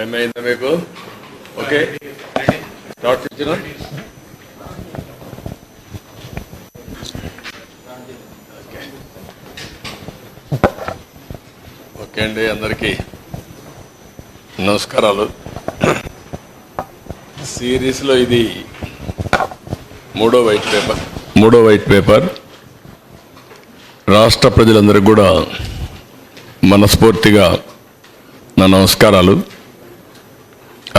ఏమైందా మీకు? Okay. Start ఇచ్చిన ఓకే అండి అందరికీ నమస్కారాలు. సిరీస్లో ఇది మూడో వైట్ పేపర్. మూడో వైట్ పేపర్. రాష్ట్ర ప్రజలందరికీ కూడా మనస్ఫూర్తిగా నా నమస్కారాలు.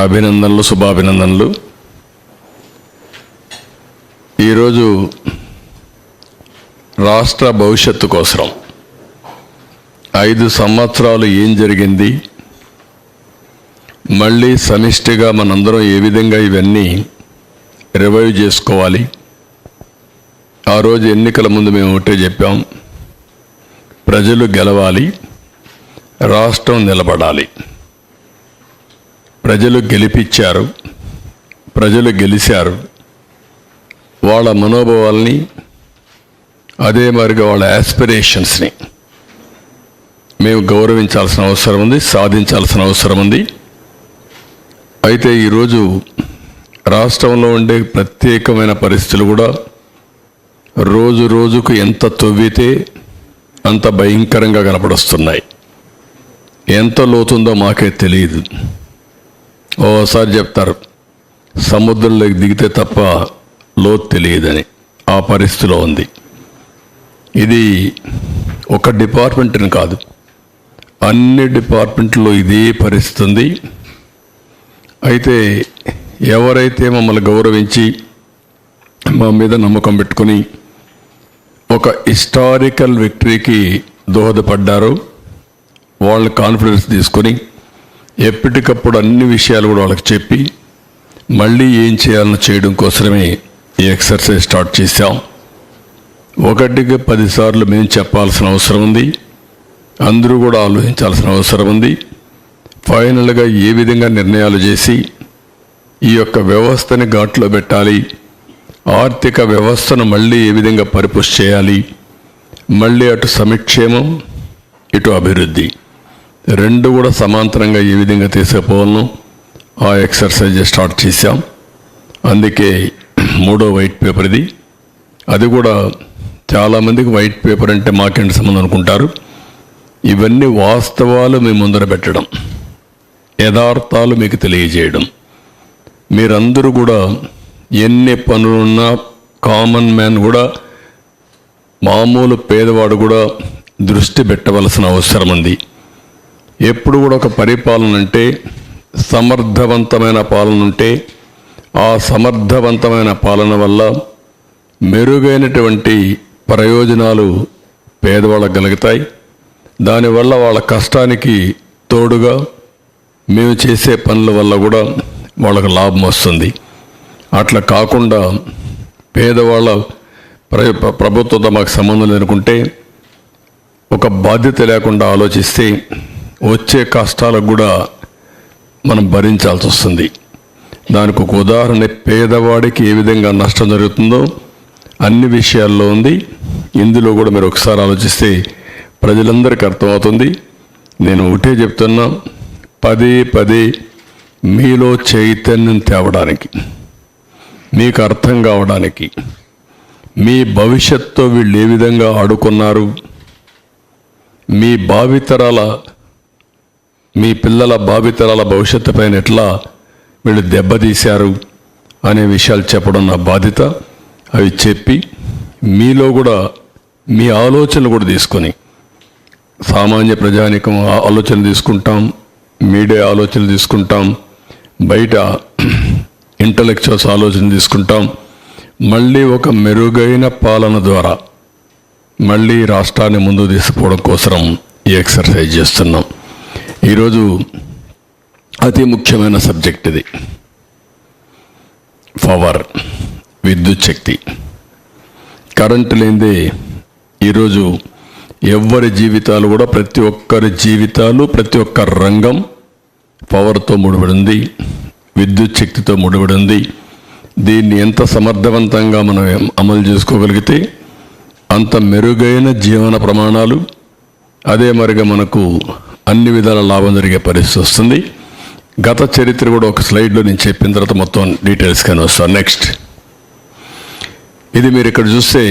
అభినందనలు శుభాభినందనలు. ఈరోజు రాష్ట్ర భవిష్యత్తు కోసం ఐదు సంవత్సరాలు ఏం జరిగింది? మళ్ళీ సమిష్టిగా మనందరం ఏ విధంగా ఇవన్నీ రివైవ్ చేసుకోవాలి? ఆ రోజు ఎన్నికల ముందు మేము ఒకటే చెప్పాం. ప్రజలు గెలవాలి రాష్ట్రం నిలబడాలి. ప్రజలు గెలిపించారు ప్రజలు గెలిచారు వాళ్ళ మనోభావాల్ని అదే మరిగా వాళ్ళ యాస్పిరేషన్స్ని మేము గౌరవించాల్సిన అవసరం ఉంది సాధించాల్సిన అవసరం ఉంది. అయితే ఈరోజు రాష్ట్రంలో ఉండే ప్రత్యేకమైన పరిస్థితులు కూడా రోజు రోజుకు ఎంత తవ్వితే అంత భయంకరంగా కనపడొస్తున్నాయి. ఎంత లోతుందో మాకే తెలియదు. ఓసారి చెప్తారు సముద్రంలోకి దిగితే తప్ప లోతు తెలియదని. ఆ పరిస్థితిలో ఉంది. ఇది ఒక డిపార్ట్మెంట్ని కాదు. అన్ని డిపార్ట్మెంట్లో ఇదే పరిస్థితి ఉంది. అయితే ఎవరైతే మమ్మల్ని గౌరవించి మా మీద నమ్మకం పెట్టుకొని ఒక హిస్టారికల్ విక్టరీకి దోహదపడ్డారో వాళ్ళ కాన్ఫిడెన్స్ తీసుకొని ఎప్పటికప్పుడు అన్ని విషయాలు కూడా వాళ్ళకి చెప్పి మళ్ళీ ఏం చేయాలని చేయడం కోసమే ఈ ఎక్సర్సైజ్ స్టార్ట్ చేశాం. ఒకటికి పదిసార్లు మేము చెప్పాల్సిన అవసరం ఉంది. అందరూ కూడా ఆలోచించాల్సిన అవసరం ఉంది. ఫైనల్గా ఏ విధంగా నిర్ణయాలు చేసి ఈ యొక్క వ్యవస్థని ఘాట్లో పెట్టాలి ఆర్థిక వ్యవస్థను మళ్ళీ ఏ విధంగా పరిపుష్ చేయాలి మళ్ళీ అటు సమిక్షేమం ఇటు అభివృద్ధి. రెండు కూడా సమాంతరంగా ఈ విధంగా తీసుకుపోవాలను ఆ ఎక్సర్సైజ్ స్టార్ట్ చేశాం. అందుకే మూడో వైట్ పేపర్ ఇది. అది కూడా చాలామందికి వైట్ పేపర్ అంటే మాకేంటి సంబంధం అనుకుంటారు. ఇవన్నీ వాస్తవాలు మీ ముందర పెట్టడం. యథార్థాలు మీకు తెలియజేయడం. మీరందరూ కూడా ఎన్ని పనులున్నా కామన్ మ్యాన్ కూడా మామూలు పేదవాడు కూడా దృష్టి పెట్టవలసిన అవసరం ఉంది. ఎప్పుడు కూడా ఒక పరిపాలన అంటే సమర్థవంతమైన పాలన ఉంటే ఆ సమర్థవంతమైన పాలన వల్ల మెరుగైనటువంటి ప్రయోజనాలు పేదవాళ్ళకు కలుగుతాయి. దానివల్ల వాళ్ళ కష్టానికి తోడుగా మేము చేసే పనుల వల్ల కూడా వాళ్ళకు లాభం వస్తుంది. అట్లా కాకుండా పేదవాళ్ళ ప్ర ప్రభుత్వంతో మాకు సంబంధం లేనుకుంటే ఒక బాధ్యత లేకుండా ఆలోచిస్తే వచ్చే కష్టాలకు కూడా మనం భరించాల్సి వస్తుంది. దానికి ఒక ఉదాహరణ పేదవాడికి ఏ విధంగా నష్టం జరుగుతుందో అన్ని విషయాల్లో ఉంది. ఇందులో కూడా మీరు ఒకసారి ఆలోచిస్తే ప్రజలందరికీ అర్థమవుతుంది. నేను ఒకటే చెప్తున్నా పదే పదే మీలో చైతన్యం తేవడానికి మీకు అర్థం కావడానికి మీ భవిష్యత్తుతో వీళ్ళు ఏ విధంగా ఆడుకున్నారు మీ భావితరాల మీ పిల్లల భావితరాల భవిష్యత్తు పైన ఎట్లా వీళ్ళు దెబ్బతీశారు అనే విషయాలు చెప్పడం నా బాధ్యత. అవి చెప్పి మీలో కూడా మీ ఆలోచనలు కూడా తీసుకొని సామాన్య ప్రజానికం ఆలోచన తీసుకుంటాం మీడియా ఆలోచనలు తీసుకుంటాం బయట ఇంటలెక్చువల్స్ ఆలోచన తీసుకుంటాం. మళ్ళీ ఒక మెరుగైన పాలన ద్వారా మళ్ళీ రాష్ట్రాన్ని ముందు తీసుకోవడం కోసం ఈ ఎక్సర్సైజ్ చేస్తున్నాం. ఈరోజు అతి ముఖ్యమైన సబ్జెక్ట్ ఇది. పవర్ విద్యుత్ శక్తి. కరెంటు లేనిదే ఈరోజు ఎవ్వరి జీవితాలు కూడా ప్రతి ఒక్కరి జీవితాలు ప్రతి ఒక్క రంగం పవర్తో ముడిపడింది విద్యుత్ శక్తితో ముడిపడింది. దీన్ని ఎంత సమర్థవంతంగా మనం అమలు చేసుకోగలిగితే అంత మెరుగైన జీవన ప్రమాణాలు అదే మరిగా మనకు అన్ని విధాల లాభం జరిగే పరిస్థితి వస్తుంది. గత చరిత్ర కూడా ఒక స్లైడ్లో నేను చెప్పిన తర్వాత మొత్తం డీటెయిల్స్ కానీ వస్తాను నెక్స్ట్. ఇది మీరు ఇక్కడ చూస్తే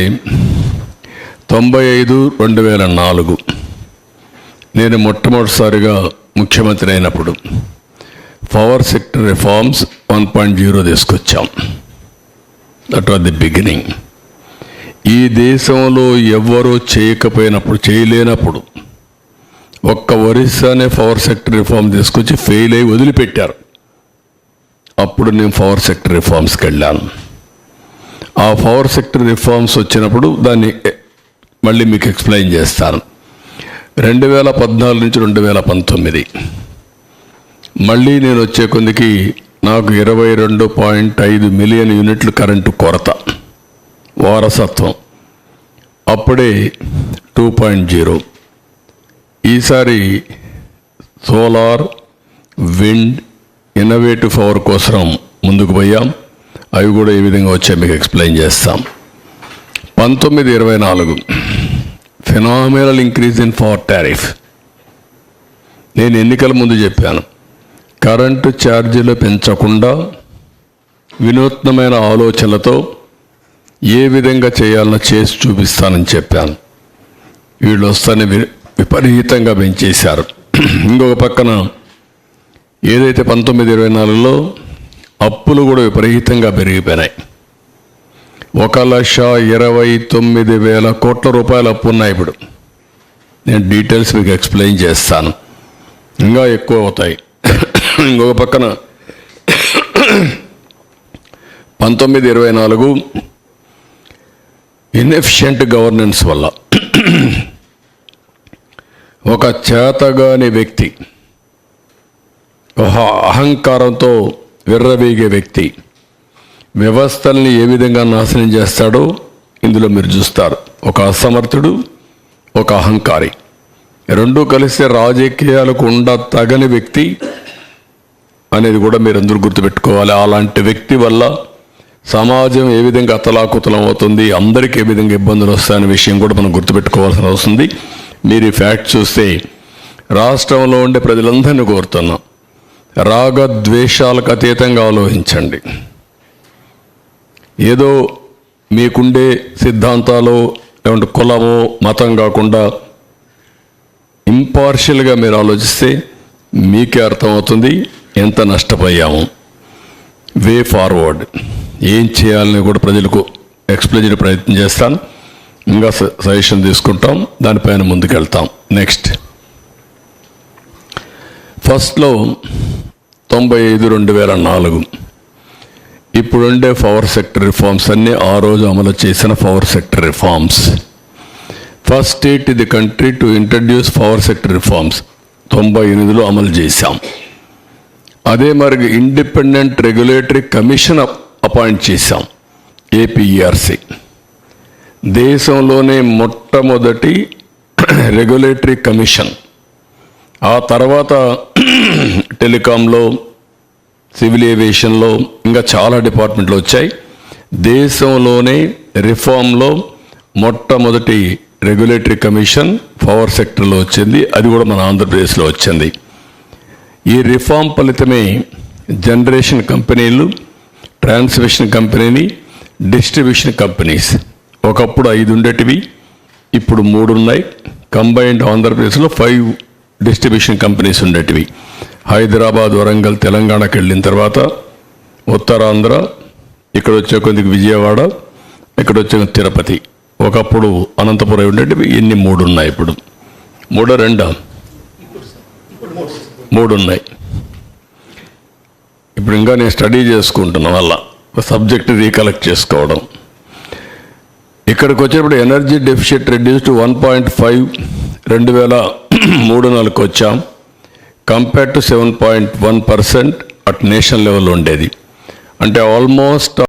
తొంభై ఐదు రెండు వేల నాలుగు. నేను మొట్టమొదటిసారిగా ముఖ్యమంత్రి అయినప్పుడు power sector reforms one point zero తీసుకొచ్చాం. దట్ వాజ్ ది బిగినింగ్ ఈ దేశంలో ఎవ్వరూ చేయకపోయినప్పుడు చేయలేనప్పుడు ఒక్క ఒరిస్సానే పవర్ సెక్టర్ రిఫార్మ్ తీసుకొచ్చి ఫెయిల్ అయి వదిలిపెట్టారు. అప్పుడు నేను పవర్ సెక్టర్ రిఫార్మ్స్కి వెళ్ళాను. ఆ పవర్ సెక్టర్ రిఫార్మ్స్ వచ్చినప్పుడు దాన్ని మళ్ళీ మీకు ఎక్స్ప్లెయిన్ చేస్తాను. రెండు వేల పద్నాలుగు నుంచి రెండు వేల పంతొమ్మిది. మళ్ళీ నేను వచ్చే కొందికి నాకు ఇరవై రెండు పాయింట్ ఐదు మిలియన్ యూనిట్లు కరెంటు కొరత. వారసత్వం. అప్పుడే టూ పాయింట్ జీరో. ఈసారి సోలార్ విండ్ ఇన్నోవేటివ్ పవర్ కోసం ముందుకు పోయాం. అవి కూడా ఏ విధంగా వచ్చాయి మీకు ఎక్స్ప్లెయిన్ చేస్తాం. పంతొమ్మిది ఇరవై నాలుగు. Phenomenal increase in power tariff. నేను ఎన్నికల ముందు చెప్పాను. కరెంటు ఛార్జీలు పెంచకుండా వినూత్నమైన ఆలోచనలతో ఏ విధంగా చేయాలనో చేసి చూపిస్తానని చెప్పాను. వీళ్ళు వస్తానే విపరీతంగా పెంచేశారు. ఇంకొక పక్కన ఏదైతే పంతొమ్మిది ఇరవై నాలుగులో అప్పులు కూడా విపరీతంగా పెరిగిపోయినాయి. ఒక లక్ష ఇరవై తొమ్మిది వేల కోట్ల రూపాయల అప్పు ఉన్నాయి ఇప్పుడు. నేను డీటెయిల్స్ మీకు ఎక్స్ప్లెయిన్ చేస్తాను. ఇంకా ఎక్కువ అవుతాయి. ఇంకొక పక్కన పంతొమ్మిది ఇరవై నాలుగు ఇన్ఎఫిషియంట్ గవర్నెన్స్ వల్ల ఒక చేతగాని వ్యక్తి ఒక అహంకారంతో విర్రవీగే వ్యక్తి వ్యవస్థల్ని ఏ విధంగా నాశనం చేస్తాడో ఇందులో మీరు చూస్తారు. ఒక అసమర్థుడు ఒక అహంకారి. రెండూ కలిసి రాజకీయాలకు ఉండ తగని వ్యక్తి అనేది కూడా మీరు అందరూ గుర్తుపెట్టుకోవాలి. అలాంటి వ్యక్తి వల్ల సమాజం ఏ విధంగా అతలాకుతలం అవుతుంది అందరికీ ఏ విధంగా ఇబ్బందులు వస్తాయనే విషయం కూడా మనం గుర్తుపెట్టుకోవాల్సిన అవసరం ఉంది. మీరు ఈ ఫ్యాక్ట్ చూస్తే రాష్ట్రంలో ఉండే ప్రజలందరినీ కోరుతున్నాం. రాగద్వేషాలకు అతీతంగా ఆలోచించండి. ఏదో మీకుండే సిద్ధాంతాలు లేకుంటే కులమో మతం కాకుండా ఇంపార్షియల్గా మీరు ఆలోచిస్తే మీకే అర్థమవుతుంది ఎంత నష్టపోయాము. వే ఫార్వర్డ్ ఏం చేయాలని కూడా ప్రజలకు ఎక్స్ప్లెయిన్ ప్రయత్నం చేస్తాను. ఇంకా సజెషన్ తీసుకుంటాం. దానిపైన ముందుకెళ్తాం. నెక్స్ట్ ఫస్ట్లో తొంభై ఐదు రెండు వేల నాలుగు. ఇప్పుడుండే పవర్ సెక్టర్ రిఫార్మ్స్ అన్నీ ఆ రోజు అమలు చేసిన power sector reforms first state ఇది country to introduce power sector reforms తొంభై ఎనిమిదిలో అమలు చేశాం. అదే మరి ఇండిపెండెంట్ రెగ్యులేటరీ కమిషన్ అప్- అపాయింట్ చేశాం. ఏపీఆర్సీ దేశంలోనే మొట్టమొదటి రెగ్యులేటరీ కమిషన్ ఆ తర్వాత టెలికాంలో సివిల్ ఏవియేషన్లో ఇంకా చాలా డిపార్ట్మెంట్లు వచ్చాయి. దేశంలోనే రిఫార్మ్లో మొట్టమొదటి రెగ్యులేటరీ కమిషన్ పవర్ సెక్టర్లో వచ్చింది. అది కూడా మన ఆంధ్రప్రదేశ్లో వచ్చింది. ఈ రిఫార్మ్ ఫలితమే జనరేషన్ కంపెనీలు ట్రాన్స్మిషన్ కంపెనీని డిస్ట్రిబ్యూషన్ కంపెనీస్ ఒకప్పుడు ఐదు ఉండేటివి ఇప్పుడు మూడు ఉన్నాయి. కంబైన్డ్ ఆంధ్రప్రదేశ్లో ఫైవ్ డిస్ట్రిబ్యూషన్ కంపెనీస్ ఉండేటివి. హైదరాబాద్ వరంగల్ తెలంగాణకి వెళ్ళిన తర్వాత ఉత్తరాంధ్ర ఇక్కడ వచ్చే కొద్దిగా విజయవాడ ఇక్కడ వచ్చే తిరుపతి. ఒకప్పుడు అనంతపురం ఉండేటివి ఎన్ని మూడు ఉన్నాయి ఇప్పుడు. మూడో రెండా? మూడు ఉన్నాయి. ఇప్పుడు ఇంకా నేను స్టడీ చేసుకుంటున్నాను వల్ల సబ్జెక్ట్ రీకలెక్ట్ చేసుకోవడం. ఇక్కడికి వచ్చేటప్పుడు energy deficit reduce to one point five రెండు వేల మూడు నాలుగు వచ్చాం. Compare to seven point one percent at national level ఉండేది. అంటే ఆల్మోస్ట్